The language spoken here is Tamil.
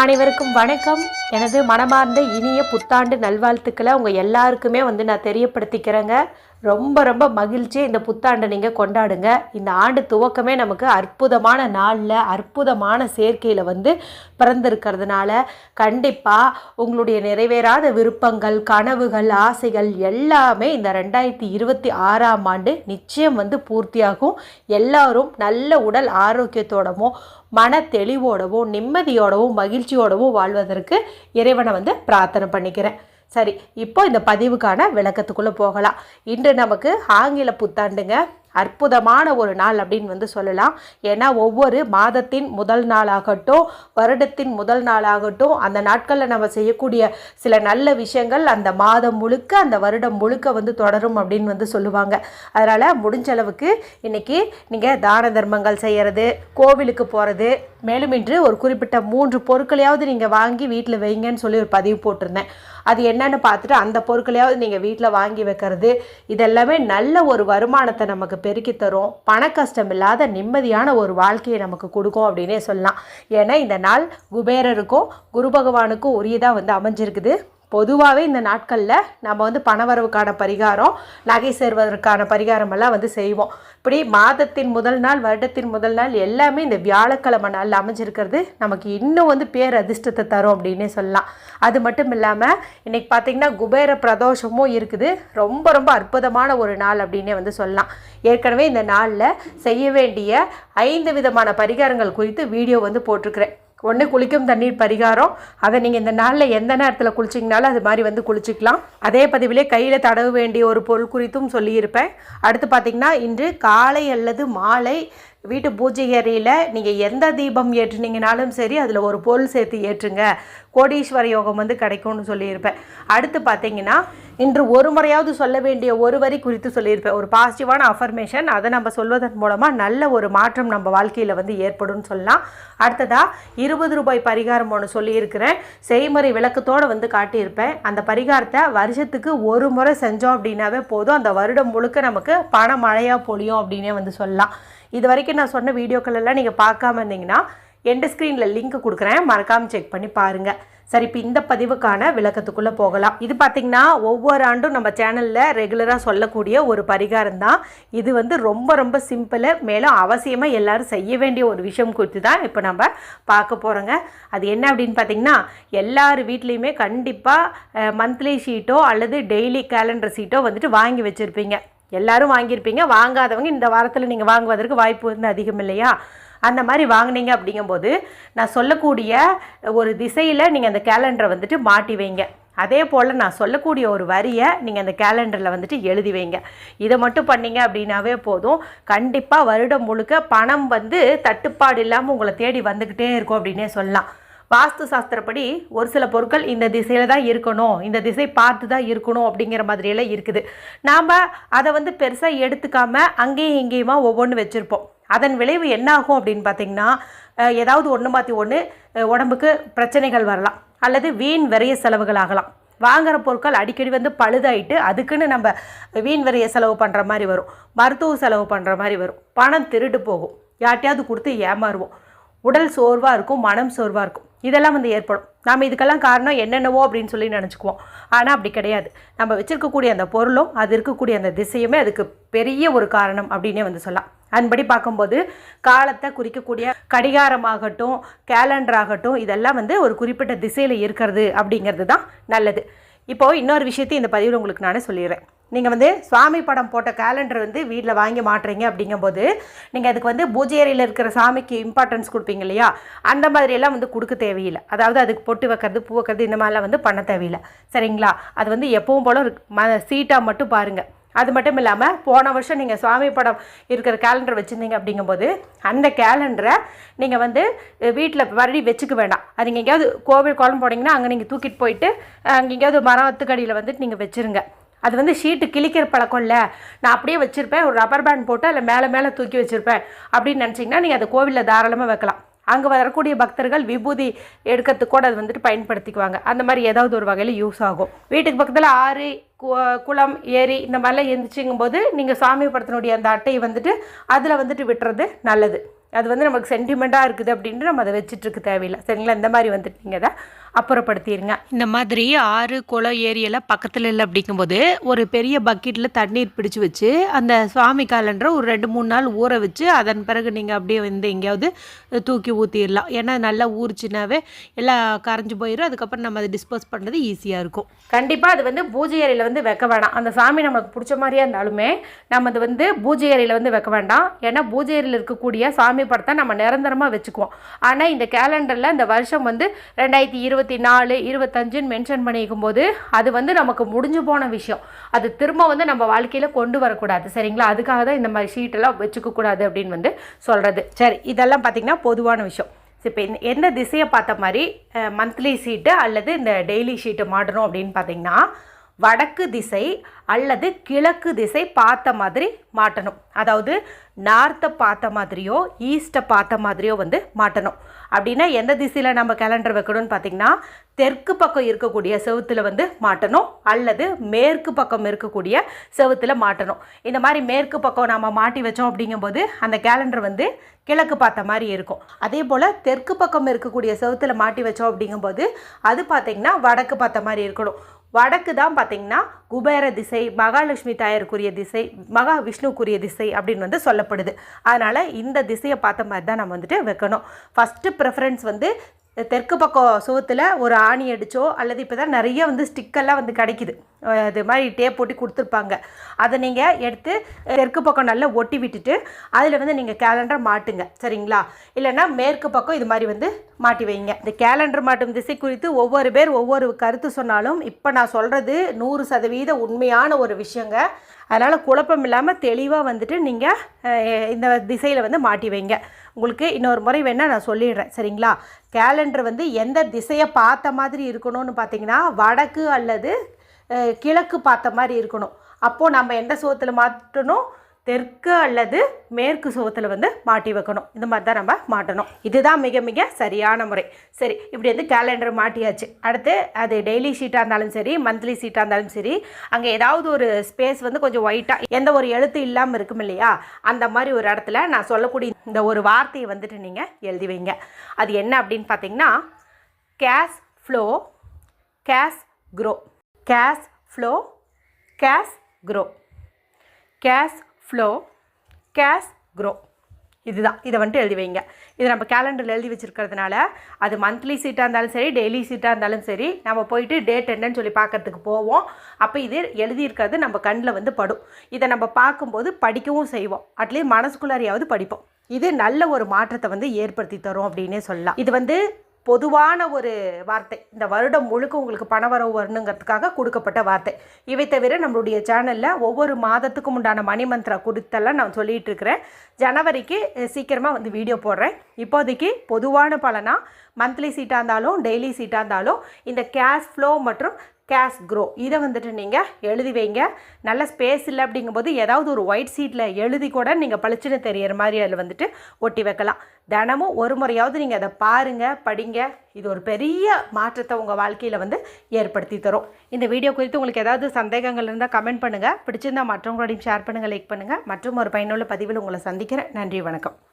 அனைவருக்கும் வணக்கம். எனது மனமார்ந்த இனிய புத்தாண்டு நல்வாழ்த்துக்களை உங்கள் எல்லாருக்குமே வந்து நான் தெரியப்படுத்திக்கிறேங்க. ரொம்ப ரொம்ப மகிழ்ச்சி இந்த புத்தாண்டை நீங்கள் கொண்டாடுங்க. இந்த ஆண்டு துவக்கமே நமக்கு அற்புதமான நாளில் அற்புதமான சேர்க்கையில் வந்து பிறந்திருக்கிறதுனால கண்டிப்பாக உங்களுடைய நிறைவேறாத விருப்பங்கள் கனவுகள் ஆசைகள் எல்லாமே இந்த ரெண்டாயிரத்தி இருபத்தி ஆறாம் ஆண்டு நிச்சயம் வந்து பூர்த்தியாகும். எல்லாரும் நல்ல உடல் ஆரோக்கியத்தோடவும் மன தெளிவோடவும் நிம்மதியோடவும் மகிழ்ச்சியோடவும் வாழ்வதற்கு இறைவனை வந்து பிரார்த்தனை பண்ணிக்கிறேன். சரி இப்போ இந்த பதிவுக்கான விளக்கத்துக்குள்ளே போகலாம். இன்று நமக்கு ஆங்கில புத்தாண்டுங்க. அற்புதமான ஒரு நாள் அப்படின்னு வந்து சொல்லலாம். ஏன்னா ஒவ்வொரு மாதத்தின் முதல் நாளாகட்டும் வருடத்தின் முதல் நாளாகட்டும் அந்த நாட்களில் நம்ம செய்யக்கூடிய சில நல்ல விஷயங்கள் அந்த மாதம் முழுக்க அந்த வருடம் முழுக்க வந்து தொடரும் அப்படின்னு வந்து சொல்லுவாங்க. அதனால் முடிஞ்ச அளவுக்கு இன்றைக்கி நீங்கள் தான தர்மங்கள் செய்கிறது கோவிலுக்கு போகிறது மேலும் இன்று ஒரு குறிப்பிட்ட மூன்று பொருட்களையாவது நீங்கள் வாங்கி வீட்டில் வைங்கன்னு சொல்லி ஒரு பதிவு போட்டிருந்தேன். அது என்னன்னு பார்த்துட்டு அந்த பொருட்களையாவது நீங்கள் வீட்டில் வாங்கி வைக்கிறது இதெல்லாமே நல்ல ஒரு வருமானத்தை நமக்கு பெருக்கி தரும். பண கஷ்டம் இல்லாத நிம்மதியான ஒரு வாழ்க்கையை நமக்கு கொடுக்கும் அப்படின்னே சொல்லலாம். ஏன்னா இந்த நாள் குபேரருக்கும் குரு பகவானுக்கும் உரியதாக வந்து அமைஞ்சிருக்குது. பொதுவாகவே இந்த நாட்களில் நம்ம வந்து பணவரவுக்கான பரிகாரம் நகை சேர்வதற்கான பரிகாரமெல்லாம் வந்து செய்வோம். இப்படி மாதத்தின் முதல் நாள் வருடத்தின் முதல் நாள் எல்லாமே இந்த வியாழக்கிழமை நாளில் அமைஞ்சிருக்கிறது. நமக்கு இன்னும் வந்து பேர் அதிர்ஷ்டத்தை தரும் அப்படின்னே சொல்லலாம். அது மட்டும் இல்லாமல் இன்னைக்கு பார்த்தீங்கன்னா குபேர பிரதோஷமும் இருக்குது. ரொம்ப ரொம்ப அற்புதமான ஒரு நாள் அப்படின்னே வந்து சொல்லலாம். ஏற்கனவே இந்த நாளில் செய்ய வேண்டிய ஐந்து விதமான பரிகாரங்கள் குறித்து வீடியோ வந்து போட்டிருக்கிறேன். ஒன்று குளிக்கும் தண்ணீர் பரிகாரம். அதை நீங்கள் இந்த நாளில் எந்த நேரத்தில் குளிச்சிங்கனாலும் அது மாதிரி வந்து குளிச்சிக்கலாம். அதே பதிவிலே கையில் தடவ வேண்டிய ஒரு பொருள் குறித்தும் சொல்லியிருப்பேன். அடுத்து பார்த்திங்கன்னா இன்று காலை அல்லது மாலை வீட்டு பூஜை அறையில் நீங்கள் எந்த தீபம் ஏற்றுனீங்கனாலும் சரி அதில் ஒரு பொருள் சேர்த்து ஏற்றுங்க. கோடீஸ்வர யோகம் வந்து கிடைக்கும்னு சொல்லியிருப்பேன். அடுத்து பார்த்தீங்கன்னா இன்று ஒரு முறையாவது சொல்ல வேண்டிய ஒரு வரி குறித்து சொல்லியிருப்பேன் ஒரு பாசிட்டிவான அஃபர்மேஷன் அதை நம்ம சொல்வதன் மூலமாக நல்ல ஒரு மாற்றம் நம்ம வாழ்க்கையில் வந்து ஏற்படும்னு சொல்லலாம். அடுத்ததாக இருபது ரூபாய் பரிகாரம் ஒன்று சொல்லியிருக்கிறேன். செய்முறை விளக்கத்தோடு வந்து காட்டியிருப்பேன். அந்த பரிகாரத்தை வருஷத்துக்கு ஒரு முறை செஞ்சோம் அப்படின்னாவே போதும். அந்த வருடம் முழுக்க நமக்கு பண மழையாக பொழியும் அப்படின்னே வந்து சொல்லலாம். இது வரைக்கும் நான் சொன்ன வீடியோக்கள் எல்லாம் நீங்கள் பார்க்காம இருந்தீங்கன்னா எண்டு ஸ்க்ரீனில் லிங்க் கொடுக்குறேன். மறக்காமல் செக் பண்ணி பாருங்கள் சரி இப்போ இந்த பதிவுக்கான விளக்கத்துக்குள்ளே போகலாம். இது பார்த்திங்கன்னா ஒவ்வொரு ஆண்டும் நம்ம சேனலில் ரெகுலராக சொல்லக்கூடிய ஒரு பரிகாரம் தான் இது வந்து ரொம்ப ரொம்ப சிம்பிளு மேலும் அவசியமாக எல்லாரும் செய்ய வேண்டிய ஒரு விஷயம் குறித்து தான் இப்போ நம்ம பார்க்க போகிறோங்க அது என்ன அப்படின்னு பார்த்திங்கன்னா எல்லார் வீட்லேயுமே கண்டிப்பாக மந்த்லி ஷீட்டோ அல்லது டெய்லி கேலண்டர் ஷீட்டோ வந்துட்டு வாங்கி வச்சுருப்பீங்க. எல்லாரும் வாங்கியிருப்பீங்க. வாங்காதவங்க இந்த வாரத்தில் நீங்கள் வாங்குவதற்கு வாய்ப்பு வந்து அதிகம் இல்லையா? அந்த மாதிரி வாங்கினீங்க அப்படிங்கும்போது நான் சொல்லக்கூடிய ஒரு திசையில் நீங்கள் அந்த கேலண்டரை வந்துட்டு மாட்டி வைங்க. அதே போல் நான் சொல்லக்கூடிய ஒரு வரியை நீங்கள் அந்த கேலண்டரில் வந்துட்டு எழுதி வைங்க. இதை மட்டும் பண்ணீங்க அப்படின்னாவே போதும். கண்டிப்பாக வருடம் முழுக்க பணம் வந்து தட்டுப்பாடு இல்லாமல் உங்களை தேடி வந்துக்கிட்டே இருக்கும் அப்படின்னே சொல்லலாம். வாஸ்து சாஸ்திரப்படி ஒரு சில பொருட்கள் இந்த திசையில் தான் இருக்கணும் இந்த திசை பார்த்து தான் இருக்கணும் அப்படிங்கிற மாதிரியெல்லாம் இருக்குது. நாம் அதை வந்து பெருசாக எடுத்துக்காமல் அங்கேயும் இங்கேயுமா ஒவ்வொன்று வச்சுருப்போம். அதன் விளைவு என்னாகும் அப்படின்னு பார்த்தீங்கன்னா ஏதாவது ஒன்று மாற்றி ஒன்று உடம்புக்கு பிரச்சனைகள் வரலாம். அல்லது வீண் விரைய செலவுகள் ஆகலாம். வாங்குகிற பொருட்கள் அடிக்கடி வந்து பழுதாயிட்டு அதுக்குன்னு நம்ம வீண் விரைய செலவு பண்ணுற மாதிரி வரும். மருத்துவ செலவு பண்ணுற மாதிரி வரும். பணம் திருட்டு போகும். யார்ட்டையாவது கொடுத்து ஏமாறுவோம். உடல் சோர்வாக இருக்கும் மனம் சோர்வாக இருக்கும். இதெல்லாம் வந்து ஏற்படும். நாம் இதுக்கெல்லாம் காரணம் என்னென்னவோ அப்படின்னு சொல்லி நினச்சிக்குவோம். ஆனால் அப்படி கிடையாது. நம்ம வச்சுருக்கக்கூடிய அந்த பொருளும் அது இருக்கக்கூடிய அந்த திசையுமே அதுக்கு பெரிய ஒரு காரணம் அப்படின்னே வந்து சொல்லலாம். அதன்படி பார்க்கும்போது காலத்தை குறிக்கக்கூடிய கடிகாரமாகட்டும் கேலண்டர் ஆகட்டும் இதெல்லாம் வந்து ஒரு குறிப்பிட்ட திசையில் இருக்கிறது அப்படிங்கிறது தான் நல்லது. இப்போது இன்னொரு விஷயத்தையும் இந்த பதிவில் உங்களுக்கு நானே சொல்லிடுறேன். நீங்கள் வந்து சுவாமி படம் போட்ட கேலண்டர் வந்து வீட்டில் வாங்கி மாட்டுறீங்க அப்படிங்கும்போது நீங்கள் அதுக்கு வந்து பூஜையறையில் இருக்கிற சாமிக்கு இம்பார்ட்டன்ஸ் கொடுப்பீங்க இல்லையா? அந்த மாதிரியெல்லாம் வந்து கொடுக்க தேவையில்லை. அதாவது அதுக்கு பொட்டு வைக்கிறது பூ வைக்கிறது இந்த மாதிரிலாம் வந்து பண்ண தேவையில்லை. சரிங்களா? அது வந்து எப்பவும் போல் ம சீட்டாக மட்டும் பாருங்கள் அது மட்டும் இல்லாமல் போன வருஷம் நீங்கள் சுவாமி படம் இருக்கிற கேலண்டர் வச்சுருந்தீங்க அப்படிங்கும்போது அந்த கேலண்டரை நீங்கள் வந்து வீட்டில் மறுபடி வச்சுக்க வேண்டாம். அது நீங்கள் எங்கேயாவது கோவில் குளம் போனீங்கன்னா அங்கே நீங்கள் தூக்கிட்டு போயிட்டு அங்கே எங்கேயாவது மரத்துக்கடியில் வந்துட்டு நீங்கள் வச்சுருங்க. அது வந்து ஷீட்டு கிழிக்கிற பழக்கம் இல்லை. நான் அப்படியே வச்சுருப்பேன். ஒரு ரப்பர் பேண்ட் போட்டு அதில் மேலே மேலே தூக்கி வச்சுருப்பேன். அப்படின்னு நினச்சிங்கன்னா நீங்கள் அதை கோவிலில் தாராளமாக வைக்கலாம். அங்கே வரக்கூடிய பக்தர்கள் விபூதி எடுக்கிறதுக்கு கூட அது வந்துட்டு பயன்படுத்திக்குவாங்க. அந்த மாதிரி ஏதாவது ஒரு வகையில் யூஸ் ஆகும். வீட்டுக்கு பக்கத்தில் ஆறு கு- குளம் ஏரி இந்த மாதிரிலாம் இருந்துச்சுங்கும் போது நீங்கள் சாமி படத்தினுடைய அந்த அட்டையை வந்துட்டு அதில் வந்துட்டு விட்டுறது நல்லது. அது வந்து நமக்கு சென்டிமெண்ட்டாக இருக்குது அப்படின்ட்டு நம்ம அதை வச்சுட்ருக்கு தேவையில்லை. சரிங்களா? இந்த மாதிரி வந்துட்டு நீங்கள் அதை அப்புறப்படுத்திடுங்க இந்த மாதிரி ஆறு குளம் ஏரியெல்லாம் பக்கத்தில் இல்லை அப்படிங்கும்போது ஒரு பெரிய பக்கெட்டில் தண்ணீர் பிடிச்சு வச்சு அந்த சுவாமி காலண்டரை ஒரு ரெண்டு மூணு நாள் ஊற வச்சு அதன் பிறகு நீங்கள் அப்படியே வந்து எங்கேயாவது தூக்கி ஊற்றிடலாம் ஏன்னா நல்லா ஊறிச்சுனாவே எல்லாம் கரைஞ்சி போயிடும் அதுக்கப்புறம் நம்ம அதை டிஸ்போஸ் பண்ணுறது ஈஸியாக இருக்கும். கண்டிப்பாக அது வந்து பூஜை அறையில் வந்து வைக்க வேணாம். அந்த சாமி நமக்கு பிடிச்ச மாதிரியே இருந்தாலுமே நம்ம அது வந்து பூஜை அறையில் வந்து வைக்க வேண்டாம். ஏன்னா பூஜை அறையில் இருக்கக்கூடிய சாமி படத்தை நம்ம நிரந்தரமாக வச்சுக்குவோம். ஆனால் இந்த கேலண்டரில் இந்த வருஷம் வந்து ரெண்டாயிரத்தி இருபத்தி நாலு இருபத்தஞ்சுன்னு மென்ஷன் பண்ணிக்கும் போது அது வந்து நமக்கு முடிஞ்சு போன விஷயம். அது திரும்ப வந்து நம்ம வாழ்க்கையில் கொண்டு வரக்கூடாது. சரிங்களா? அதுக்காக தான் இந்த மாதிரி ஷீட்டெல்லாம் வச்சுக்கக்கூடாது அப்படின்னு வந்து சொல்கிறது சரி இதெல்லாம் பார்த்திங்கன்னா பொதுவான விஷயம். இப்போ எந்த திசையை பார்த்த மாதிரி மந்த்லி ஷீட்டு அல்லது இந்த டெய்லி ஷீட்டு மாட்டணும் அப்படின்னு பார்த்தீங்கன்னா வடக்கு திசை அல்லது கிழக்கு திசை பார்த்த மாதிரி மாட்டணும். அதாவது நார்த்தை பார்த்த மாதிரியோ ஈஸ்ட்டை பார்த்த மாதிரியோ வந்து மாட்டணும். அப்படின்னா எந்த திசையில் நம்ம கேலண்டர் வைக்கணும்னு பார்த்தீங்கன்னா தெற்கு பக்கம் இருக்கக்கூடிய செவுத்தில் வந்து மாட்டணும். அல்லது மேற்கு பக்கம் இருக்கக்கூடிய செவுத்தில் மாட்டணும். இந்த மாதிரி மேற்கு பக்கம் நம்ம மாட்டி வச்சோம் அப்படிங்கும்போது அந்த கேலண்டர் வந்து கிழக்கு பார்த்த மாதிரி இருக்கும். அதே போல் தெற்கு பக்கம் இருக்கக்கூடிய செவுத்தில் மாட்டி வச்சோம் அப்படிங்கும்போது அது பார்த்திங்கன்னா வடக்கு பார்த்த மாதிரி இருக்கணும். வடக்கு தான் பார்த்தீங்கன்னா குபேர திசை மகாலட்சுமி தாயாருக்குரிய திசை மகா விஷ்ணுக்குரிய திசை அப்படின்னு வந்து சொல்லப்படுது. அதனால் இந்த திசையை பார்த்த மாதிரி தான் நம்ம வந்துட்டு வைக்கணும். ஃபஸ்ட்டு ப்ரிஃபரன்ஸ் வந்து தெற்கு பக்கம் சுவத்தில் ஒரு ஆணி அடித்தோ அல்லது இப்போ தான் நிறைய வந்து ஸ்டிக்கெல்லாம் வந்து கிடைக்குது. இது மாதிரி டேப் போட்டு கொடுத்துருப்பாங்க. அதை நீங்கள் எடுத்து தெற்கு பக்கம் நல்லா ஒட்டி விட்டுட்டு அதில் வந்து நீங்கள் கேலண்டர் மாட்டுங்க. சரிங்களா? இல்லைன்னா மேற்கு பக்கம் இது மாதிரி வந்து மாட்டி வைங்க. இந்த கேலண்டர் மாட்டும் திசை குறித்து ஒவ்வொரு பேர் ஒவ்வொரு கருத்து சொன்னாலும் இப்போ நான் சொல்கிறது நூறு சதவீத உண்மையான ஒரு விஷயங்க. அதனால் குழப்பம் இல்லாமல் தெளிவாக வந்துட்டு நீங்கள் இந்த திசையில் வந்து மாட்டி வைங்க. உங்களுக்கு இன்னொரு முறை வேணால் நான் சொல்லிடுறேன். சரிங்களா? கேலண்டர் வந்து எந்த திசையை பார்த்த மாதிரி இருக்கணும்னு பார்த்தீங்கன்னா வடக்கு அல்லது கிழக்கு பார்த்த மாதிரி இருக்கணும். அப்போது நம்ம எந்த சுகத்தில் மாட்டணும்? தெற்கு அல்லது மேற்கு சுகத்தில் வந்து மாட்டி வைக்கணும். இந்த மாதிரி தான் நம்ம மாட்டணும். இதுதான் மிக மிக சரியான முறை. சரி இப்படி வந்து கேலண்டர் மாட்டியாச்சு. அடுத்து அது டெய்லி ஷீட்டாக இருந்தாலும் சரி மந்த்லி ஷீட்டாக இருந்தாலும் சரி அங்கே ஏதாவது ஒரு ஸ்பேஸ் வந்து கொஞ்சம் ஒயிட்டாக எந்த ஒரு எழுத்து இல்லாமல் இருக்கும் இல்லையா? அந்த மாதிரி ஒரு இடத்துல நான் சொல்லக்கூடிய இந்த ஒரு வார்த்தையை வந்துட்டு நீங்கள் எழுதி வைங்க. அது என்ன அப்படின்னு பார்த்தீங்கன்னா cash flow cash grow cash flow cash grow cash flow cash grow இதுதான். இதை வந்துட்டு எழுதி வைங்க. இதை நம்ம கேலண்டரில் எழுதி வச்சுருக்கிறதுனால அது மந்த்லி சீட்டாக இருந்தாலும் சரி டெய்லி சீட்டாக இருந்தாலும் சரி நம்ம போயிட்டு டேட் என்னன்னு சொல்லி பார்க்கறதுக்கு போவோம். அப்போ இது எழுதியிருக்கிறது நம்ம கண்ணில் வந்து படும். இதை நம்ம பார்க்கும்போது படிக்கவும் செய்வோம். அட்லீஸ்ட் மனசுக்குள்ளாரையாவது படிப்போம். இது நல்ல ஒரு மாற்றத்தை வந்து ஏற்படுத்தி தரும் அப்படின்னே சொல்லலாம். இது வந்து பொதுவான ஒரு வார்த்தை. இந்த வருடம் முழுக்க உங்களுக்கு பணவரவு வரணுங்கிறதுக்காக கொடுக்கப்பட்ட வார்த்தை. இவை தவிர நம்மளுடைய சேனலில் ஒவ்வொரு மாதத்துக்கும் உண்டான மணி மந்த்ரா குறித்தெல்லாம் நான் சொல்லிகிட்டு இருக்கிறேன். ஜனவரிக்கு சீக்கிரமாக வந்து வீடியோ போடுறேன். இப்போதைக்கு பொதுவான பலனாக மந்த்லி சீட்டாக இருந்தாலும் டெய்லி சீட்டாக இருந்தாலும் இந்த கேஷ் ஃப்ளோ மற்றும் கேஷ் க்ரோ இதை வந்துட்டு நீங்கள் எழுதி வைங்க. நல்ல ஸ்பேஸ் இல்லை அப்படிங்கும்போது ஏதாவது ஒரு ஒயிட் சீட்டில் எழுதி கூட நீங்கள் பளிச்சுன்னு தெரியற மாதிரி அதில் வந்துட்டு ஒட்டி வைக்கலாம். தினமும் ஒரு முறையாவது நீங்கள் அதை பாருங்கள் படிங்க. இது ஒரு பெரிய மாற்றத்தை உங்கள் வாழ்க்கையில் வந்து ஏற்படுத்தி தரும். இந்த வீடியோ குறித்து உங்களுக்கு ஏதாவது சந்தேகங்கள் இருந்தால் கமெண்ட் பண்ணுங்கள் பிடிச்சிருந்தா மற்றவங்களோடையும் ஷேர் பண்ணுங்கள் லைக் பண்ணுங்கள் மற்றும் ஒரு பயனுள்ள பதிவில் உங்களை சந்திக்கிறேன். நன்றி வணக்கம்.